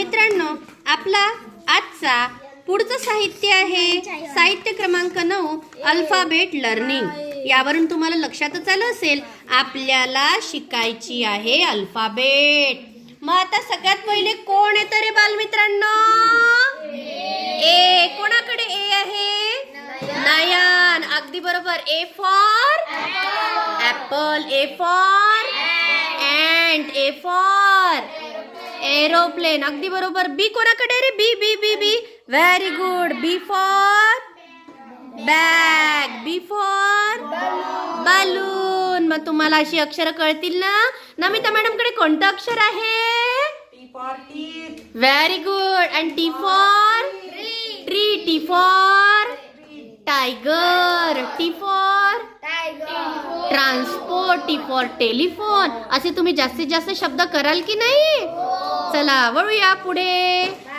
मित्रांनो आपला आजचा पुढचं साहित्य आहे साहित्य क्रमांक नऊ अल्फाबेट लर्निंग यावरून तुम्हाला लक्षातच आलं असेल आपल्याला शिकायची आहे अल्फाबेट मग आता सगळ्यात पहिले कोण येतं रे बालमित्रांनो ए कोणाकडे ए आहे? नयन. अगदी बरोबर. A for apple A for and A for aeroplane अगदी बरोबर. बी कोणाकडे रे? B B B B very good B for bag B for balloon मग तुम्हाला अशी अक्षर कळतील ना? नमिता मॅडमकडे कोणतं अक्षर आहे? Very good and T for tree T for tiger T for transport T for telephone असे तुम्ही जास्तीत जास्त शब्द कराल की नाही? चला वळूया पुढे.